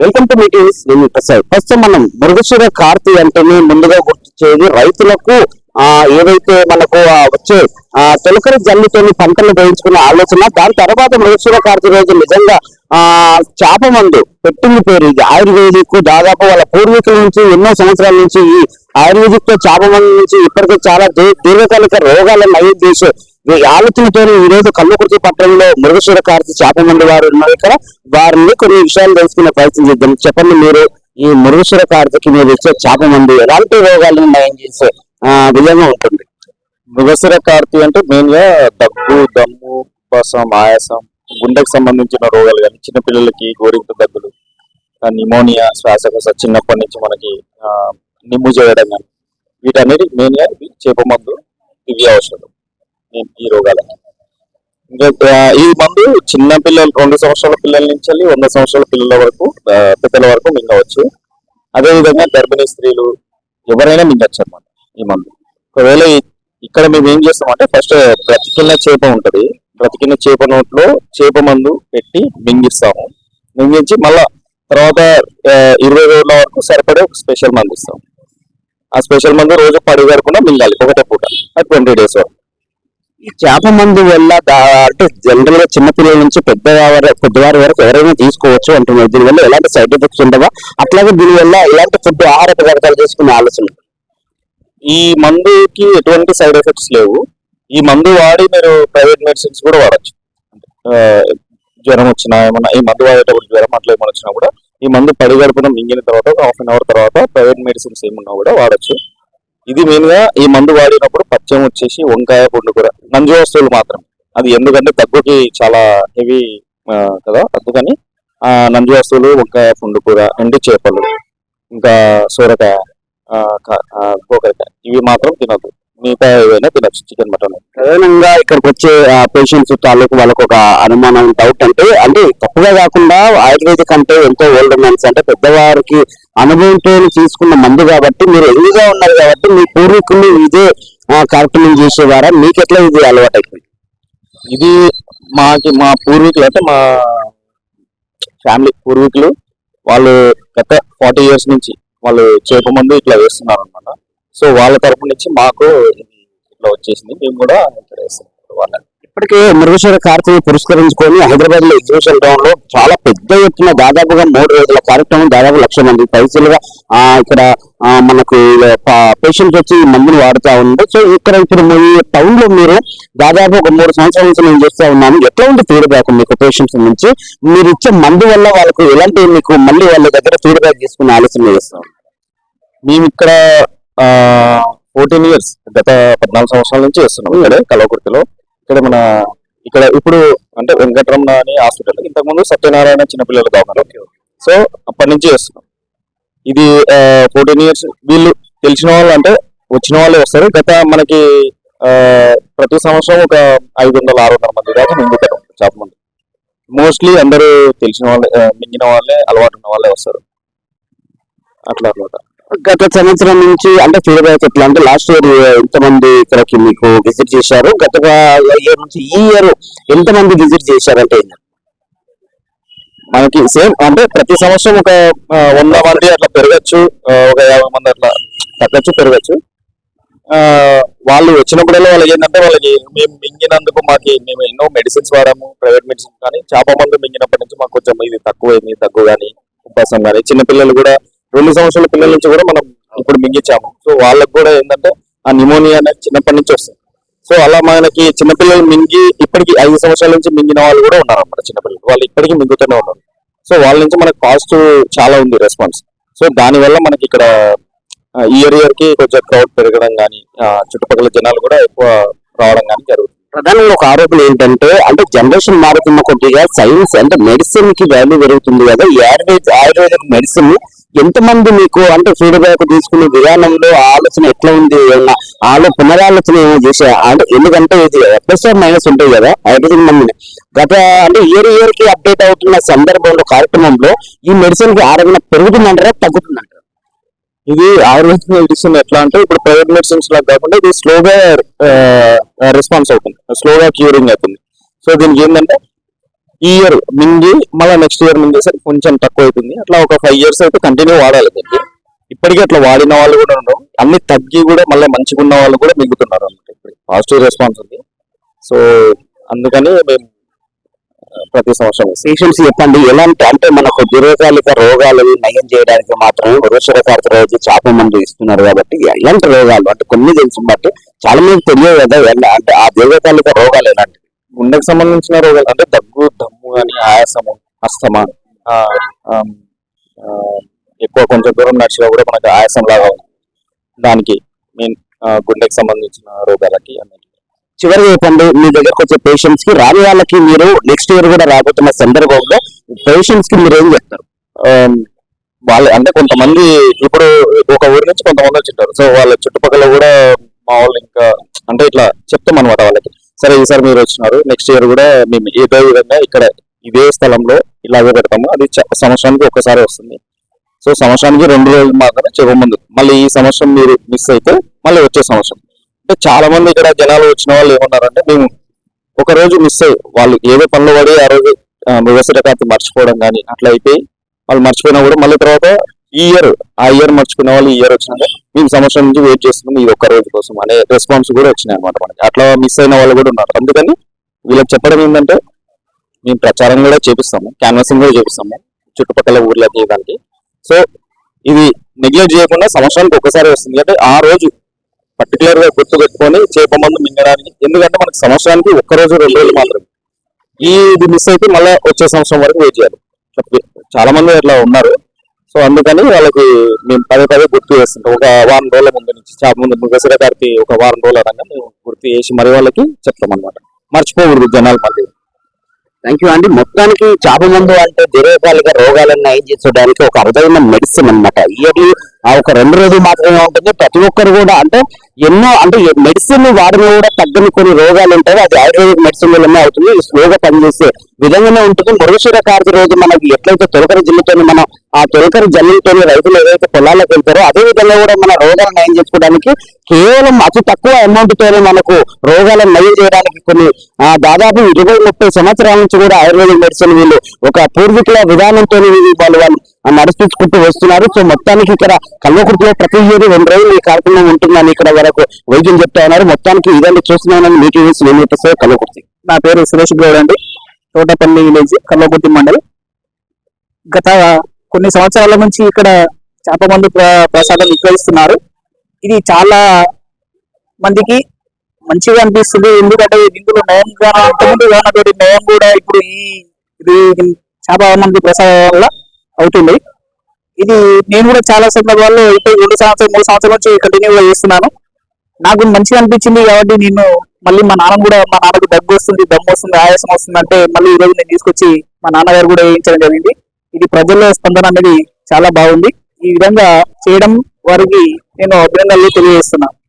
Welcome to meetings నేను Prasad. First మనం మృగశిర కార్తీ అంటేనే ముందుగా గుర్తించేది రైతులకు ఆ ఏదైతే మనకు వచ్చే ఆ తొలకరి జల్లితోని పంటలు వేయించుకునే ఆలోచన దాని తర్వాత మృగశిర కార్తీ రోజు నిజంగా ఆ చేప మందు పెట్టింది పేరు. ఇది ఆయుర్వేదిక్ దాదాపు వాళ్ళ పూర్వీకుల నుంచి ఎన్నో సంవత్సరాల నుంచి ఈ ఆయుర్వేదిక్తో చేప మందు నుంచి ఇప్పటికే చాలా దీర్ఘకాలిక రోగాలను నయం చేసే ఆలోచనతో ఈ రోజు కల్లుకుర్తి పట్టణంలో మృగశూర కార్తీ చేప వారు ఉన్నారు ఇక్కడ. వారిని కొన్ని విషయాలు తెలుసుకునే ప్రయత్నం చేద్దాం. చెప్పండి మీరు ఈ మృగశూర కార్తీకి మీరు ఇచ్చే చేప మందు ఎలాంటి రోగాలను నయం చేసే విధంగా ఉంటుంది? మృగశిర కార్తీ అంటే మెయిన్గా దగ్గు దమ్ము ఉపాసం ఆయాసం గుండెకు సంబంధించిన రోగాలు కానీ చిన్నపిల్లలకి గోరింత దగ్గులు నిమోనియా శ్వాసకోశ చిన్నప్పటి నుంచి మనకి నిమ్ము చేయడం కానీ వీటన్నిటి మెయిన్గా చేప మందు దివ్య ఔషధం. ఈ- ఈ ఇంకా ఈ మందు చిన్న పిల్లలు రెండు సంవత్సరాల పిల్లల నుంచి వెళ్ళి వంద సంవత్సరాల పిల్లల వరకు పెద్దల వరకు మింగవచ్చు. అదే విధంగా గర్భిణీ స్త్రీలు ఎవరైనా మింగచ్చు అన్నమాట ఈ మందు. ఒకవేళ ఇక్కడ మేము ఏం చేస్తామంటే ఫస్ట్ బ్రతికిన చేప ఉంటది. బ్రతికిన చేప నోట్లో చేప మందు పెట్టి మింగిస్తాము. మింగించి మళ్ళా తర్వాత ఇరవై రోజుల వరకు సరిపడే ఒక స్పెషల్ మందు ఇస్తాం ఆ స్పెషల్ మందు రోజు పడి కాకుండా మింగాలి ఒకటే పూట ట్వంటీ డేస్ వరకు. ఈ చేప మందు వల్ల అంటే జనరల్గా చిన్నపిల్లల నుంచి పెద్దవారి పెద్దవారి వరకు ఎవరైనా తీసుకోవచ్చు అంటున్నారు. దీనివల్ల ఎలాంటి సైడ్ ఎఫెక్ట్స్ ఉండవా? అట్లాగే దీనివల్ల ఎలాంటి ఫుడ్ ఆహార పదార్థాలు చేసుకునే ఆలోచన ఈ మందుకి ఎటువంటి సైడ్ ఎఫెక్ట్స్ లేవు. ఈ మందు వాడి మీరు ప్రైవేట్ మెడిసిన్స్ కూడా వాడచ్చు. జ్వరం వచ్చినా ఏమన్నా ఈ మందు వాడేటప్పుడు జ్వరం అట్లా ఏమైనా వచ్చినా కూడా ఈ మందు పడి గడపడం మింగిన తర్వాత హాఫ్ అన్ అవర్ తర్వాత ప్రైవేట్ మెడిసిన్స్ ఏమున్నా కూడా వాడచ్చు. ఇది మెయిన్గా ఈ మందు వాడినప్పుడు పచ్చం వచ్చేసి వంకాయ పుండు కూర నంజు వస్తువులు మాత్రం. అది ఎందుకంటే దగ్గుకి చాలా హెవీ కదా అందుకని ఆ నంజు వస్తువులు వంకాయ పుండు కూర ఎండి చేపలు ఇంకా సోరకాయ ఆ, గోకరకాయ ఇవి మాత్రం తినద్దు. మిగతా ఏవైనా తినచ్చు. చికెన్ మటన్ ప్రధానంగా ఇక్కడికి వచ్చే పేషెంట్స్ తాలూకు వాళ్ళకు ఒక అనుమానం డౌట్ అంటే అంటే తప్పుగా కాకుండా ఆయుర్వేదిక్ అంటే ఎంతో ఓల్డ్ మెన్స్ అంటే పెద్దవారికి అనుభవంతో తీసుకున్న మందు కాబట్టి మీరు ఎదురుగా ఉన్నారు కాబట్టి మీ పూర్వీకులు ఇదే కార్యక్రమం చేసేవారా? మీకు ఎట్లా ఇది అలవాటు అయిపోయింది ఇది మాకి మా పూర్వీకులు అంటే మా ఫ్యామిలీ పూర్వీకులు వాళ్ళు గత ఫార్టీ ఇయర్స్ నుంచి వాళ్ళు చేప మందు ఇట్లా వేస్తున్నారు అనమాట సో వాళ్ళ తరపు నుంచి మాకు ఇట్లా వచ్చేసింది. మేము కూడా వేస్తాం ఇప్పటికే మృగశిర కార్తీని పురస్కరించుకొని హైదరాబాద్లో ఎగ్జిబిషన్ టౌన్లో చాలా పెద్ద ఎత్తున దాదాపుగా మూడు రోజుల కార్యక్రమం దాదాపు లక్ష మంది పైసలుగా ఆ ఇక్కడ మనకు పేషెంట్స్ వచ్చి ఈ మందుని వాడుతా ఉంది సో ఇక్కడ ఇప్పుడు మీ టౌన్లో మీరు దాదాపు ఒక మూడు సంవత్సరాల నుంచి నేను చేస్తా ఉన్నాను ఎట్లా ఉంది ఫీడ్బ్యాక్ మీకు పేషెంట్స్ నుంచి? మీరు ఇచ్చే మందు వల్ల వాళ్ళకు ఎలాంటి మీకు మళ్ళీ వాళ్ళ దగ్గర ఫీడ్బ్యాక్ తీసుకునే ఆలోచన చేస్తాం మేము ఇక్కడ ఫోర్టీన్ ఇయర్స్ గత పద్నాలుగు సంవత్సరాల నుంచి చేస్తున్నాం. ఇక్కడే కలవకుర్తిలో. ఇక్కడ మన ఇక్కడ ఇప్పుడు అంటే వెంకటరమణ అని హాస్పిటల్ ఇంతకుముందు సత్యనారాయణ చిన్నపిల్లల దవాఖాన సో అప్పటి నుంచి చేస్తున్నాం. ఇది ఫోర్టీన్ ఇయర్స్ వీళ్ళు తెలిసిన వాళ్ళు అంటే వచ్చిన వాళ్ళే వస్తారు. గత మనకి ప్రతి సంవత్సరం ఒక ఐదు వందల ఆరు వందల మంది దాకా మింగుతారు చేప మంది. మోస్ట్లీ అందరూ తెలిసిన వాళ్ళే మింగిన వాళ్ళే అలవాటు ఉన్న వాళ్ళే వస్తారు. అట్లా అన్నమాట. గత సంవత్సరం నుంచి అంటే ఫీడ్బ్యాక్ ఎట్లా అంటే లాస్ట్ ఇయర్ uh, ఎంతమంది ఇక్కడికి మీకు విజిట్ చేశారు? గత uh, ఇయర్ నుంచి ఈ ఇయర్ ఎంతమంది విజిట్ చేశారంటే మనకి సేమ్ అంటే ప్రతి సంవత్సరం ఒక uh, వంద మంది అట్లా పెరగచ్చు ఒక యాభై మంది అట్లా తగ్గచ్చు పెరగచ్చు. వాళ్ళు వచ్చినప్పుడల్లా వాళ్ళకి ఏంటంటే వాళ్ళకి మేము మింగినందుకు మాకు మేము ఎన్నో మెడిసిన్స్ వాడాము ప్రైవేట్ మెడిసిన్ కానీ చేప మందు మింగినప్పటి నుంచి మాకు కొంచెం ఇది తక్కువైంది తక్కువ కానీ ఉపాసం కానీ చిన్నపిల్లలు కూడా రెండు సంవత్సరాల పిల్లల నుంచి కూడా మనం ఇప్పుడు మింగించాము. సో వాళ్ళకి కూడా ఏంటంటే ఆ నిమోనియా అనేది చిన్నప్పటి నుంచి వస్తుంది. సో అలా మనకి చిన్నపిల్లలు మింగి ఇప్పటికి ఐదు సంవత్సరాల నుంచి మింగిన వాళ్ళు కూడా ఉన్నారు అన్నమాట చిన్నపిల్లలు. వాళ్ళు ఇప్పటికీ మింగుతూనే ఉన్నారు. సో వాళ్ళ నుంచి మనకు కాస్ట్ చాలా ఉంది రెస్పాన్స్ సో దానివల్ల మనకి ఇక్కడ ఇయర్ ఇయర్కి కొంచెం క్రౌడ్ పెరగడం కానీ చుట్టుపక్కల జనాలు కూడా ఎక్కువ రావడం కానీ జరుగుతుంది. ప్రధానంగా ఒక ఆరోపణ ఏంటంటే అంటే జనరేషన్ మారుతున్న కొద్దిగా సైన్స్ అంటే మెడిసిన్కి వాల్యూ పెరుగుతుంది కదా. ఈ ఆయుర్వేద ఆయుర్వేదిక్ మెడిసిన్ ఎంతమంది మీకు అంటే ఫీడ్బ్యాక్ తీసుకునే విధానంలో ఆలోచన ఎట్లా ఉంది? ఏమన్నా ఆలో పునరాలోచన ఏమో చేసే అంటే ఎందుకంటే ఇది ప్లస్ మైనస్ ఉంటాయి కదా ఆయుర్వేదిక్ మందుని గత అంటే ఇయర్ ఇయర్కి అప్డేట్ అవుతున్న సందర్భంలో కార్యక్రమంలో ఈ మెడిసిన్కి ఆరోగ్యం పెరుగుతుందంటారా తగ్గుతుందంటారా? ఇది ఆయుర్వేదిక్ మెడిసిన్ ఎట్లా అంటే ఇప్పుడు ప్రైవేట్ మెడిసిన్స్ లాగా కాకుండా ఇది స్లోగా రెస్పాన్స్ అవుతుంది. స్లోగా క్యూరింగ్ అవుతుంది. సో దీనికి ఏంటంటే ఈ ఇయర్ మింగి మళ్ళీ నెక్స్ట్ ఇయర్ మింగేసరికి కొంచెం తక్కువ అవుతుంది. అట్లా ఒక ఫైవ్ ఇయర్స్ అయితే కంటిన్యూ వాడాలి దీనికి. ఇప్పటికీ అట్లా వాడిన వాళ్ళు కూడా ఉండవు అన్ని తగ్గి కూడా మళ్ళీ మంచిగా ఉన్న వాళ్ళు కూడా మిగుతున్నారు అన్నమాట ఇప్పుడు. పాజిటివ్ రెస్పాన్స్ ఉంది. సో అందుకని మేము ప్రతి సంవత్సరం. పేషెంట్స్ చెప్పండి ఎలాంటి అంటే మనకు దీర్ఘకాలిక రోగాలు నయం చేయడానికి మాత్రమే వృషర కార్తీ రోజు చేప మందు ఇస్తున్నారు కాబట్టి ఎలాంటి రోగాలు? అంటే కొన్ని తెలుసు బట్టి చాలా మంది తెలియదు కదా ఎలా- అంటే ఆ దీర్ఘకాలిక రోగాలు ఎలాంటివి? గుండెకు సంబంధించిన రోగాలు అంటే దగ్గు దమ్ము కానీ ఆయాసము అస్తమా ఎక్కువ కొంచెం దూరం నడిచినా కూడా మనకు ఆయాసం లాగా ఉంది. దానికి మెయిన్ గుండెకి సంబంధించిన రోగాలకి అన్నిటికీ. చివరిగా చెప్పండి మీ దగ్గరకు వచ్చే పేషెంట్స్కి రాని వాళ్ళకి మీరు నెక్స్ట్ ఇయర్ కూడా రాబోతున్న సందర్భంలో పేషెంట్స్కి మీరు ఏం చెప్తారు? Um, వాళ్ళు అంటే కొంతమంది ఇప్పుడు ఒక ఊరి నుంచి కొంతమంది వచ్చింటారు సో వాళ్ళ చుట్టుపక్కల కూడా మా వాళ్ళు ఇంకా అంటే ఇట్లా చెప్తాం అనమాట వాళ్ళకి. సరే ఈసారి మీరు వచ్చినారు. నెక్స్ట్ ఇయర్ కూడా మేము ఏదో విధంగా ఇక్కడ ఇదే స్థలంలో ఇలాగే పెడతాము. అది సంవత్సరానికి ఒక్కసారి వస్తుంది. సో సంవత్సరానికి రెండు రోజులు మాత్రమే చెప్ప ముందు. మళ్ళీ ఈ సంవత్సరం మీరు మిస్ అయితే మళ్ళీ వచ్చే సంవత్సరం. అంటే చాలా మంది ఇక్కడ జనాలు వచ్చిన వాళ్ళు ఏమన్నారంటే మేము ఒక రోజు మిస్ అయ్యి వాళ్ళు ఏదో పనులు పడి ఆ రోజు వ్యవసాయ ఖాతా మర్చిపోవడం కానీ అట్లా అయిపోయి వాళ్ళు మర్చిపోయినా కూడా మళ్ళీ తర్వాత ఈ ఇయర్ ఆ ఇయర్ మర్చిపోయిన వాళ్ళు ఈ ఇయర్ వచ్చినాక మేము సంవత్సరం నుంచి వెయిట్ చేస్తున్నాం ఈ ఒక్క రోజు కోసం అనే రెస్పాన్స్ కూడా వచ్చినాయి అనమాట మనకి. అట్లా మిస్ అయిన వాళ్ళు కూడా ఉన్నారు. అందుకని వీళ్ళకి చెప్పడం ఏంటంటే మేము ప్రచారం కూడా చేపిస్తాము క్యాన్వాసింగ్ కూడా చేపిస్తాము చుట్టుపక్కల ఊర్లకి దానికి సో ఇది నెగ్లెక్ట్ చేయకుండా సంవత్సరానికి ఒక్కసారి వస్తుంది. అంటే ఆ రోజు పర్టికులర్గా గుర్తు పెట్టుకొని చేప మందు మింగడానికి. ఎందుకంటే మనకి సంవత్సరానికి ఒక్క రోజు రెండు రోజులు మాత్రమే. ఈ ఇది మిస్ అయితే మళ్ళీ వచ్చే సంవత్సరం వరకు వెయిట్ చేయాలి. చాలా మంది అట్లా ఉన్నారు. సో అందుకని వాళ్ళకి మేము పదే పదే గుర్తు చేస్తుంటాం ఒక వారం రోజుల ముందు నుంచి చేప ముందు ముగసిర గారికి ఒక వారం రోజుల రంగా మేము గుర్తు చేసి మరి వాళ్ళకి చెప్తాం అనమాట మర్చిపోకూడదు జనాలు మళ్ళీ. థ్యాంక్ యూ అండి మొత్తానికి చేప మందు అంటే దీర్ఘకాలిక రోగాలన్నీ ఏం చేసుకోవడానికి ఒక అరుదైన మెడిసిన్ అన్నమాట. ఇయర్లీ ఆ ఒక రెండు రోజులు మాత్రమే ఉంటుంది. ప్రతి ఒక్కరు కూడా అంటే ఎన్నో అంటే మెడిసిన్ వాడిన కూడా తగ్గని కొన్ని రోగాలు ఉంటాయి. అది ఆయుర్వేదిక్ మెడిసిన్ వల్లనే అవుతుంది స్లోగా పనిచేసే విధంగానే ఉంటుంది. మృగశిర కార్తీ రోజు మనకి ఎట్లయితే తొలకరి జిల్లుతో మనం ఆ తొలకరి జల్లుతో రైతులు ఏదైతే పొలాలకు వెళ్తారో అదే విధంగా కూడా మన రోగాలను నయం చేసుకోవడానికి కేవలం అతి తక్కువ అమౌంట్ తోనే మనకు రోగాలను నయం చేయడానికి కొన్ని ఆ, దాదాపు ఇరవై ముప్పై సంవత్సరాల నుంచి కూడా ఆయుర్వేదిక్ మెడిసిన్ వీళ్ళు ఒక పూర్వీకుల విధానంతో వాళ్ళు వాళ్ళు నడిపించుకుంటూ వస్తున్నారు. సో మొత్తానికి ఇక్కడ కల్వకుర్తిలో ప్రతి ఏడు రెండు రోజులు ఈ కార్యక్రమం ఉంటుందని ఇక్కడ వరకు వైద్యం చెప్తా ఉన్నారు. మొత్తానికి ఇదండి చూస్తున్నానని మీకు నేను చెప్పేసి కల్లకుర్తి నా పేరు సురేష్ గౌడ్ అండి. తోటపల్లి విలేజ్ కల్లకుర్తి మండలి. గత కొన్ని సంవత్సరాల నుంచి ఇక్కడ చేప మందు ప్ర- ప్రసాదం విక్రయిస్తున్నారు. ఇది చాలా మందికి మంచిగా అనిపిస్తుంది. ఎందుకంటే ఇందులో నయం ఇంతకుముందు ఉన్నటువంటి నయం కూడా ఇప్పుడు ఈ ఇది చేప మందు ప్రసాదం వల్ల అవుతుంది. ఇది నేను కూడా చాలా సందర్భాల్లో ఇప్పుడు రెండు సంవత్సరం మూడు సంవత్సరాల నుంచి కంటిన్యూగా చేస్తున్నాను. నాకు మంచిగా అనిపించింది కాబట్టి నేను మళ్ళీ మా నాన్న కూడా మా నాన్నకు దగ్గు వస్తుంది దమ్ము వస్తుంది ఆయాసం వస్తుంది అంటే మళ్ళీ ఈ రోజు నేను తీసుకొచ్చి మా నాన్నగారు కూడా వేయించడం జరిగింది. ఇది ప్రజల్లో స్పందన అనేది చాలా బాగుంది. ఈ విధంగా చేయడం వారికి నేను అభినందనలు తెలియజేస్తున్నాను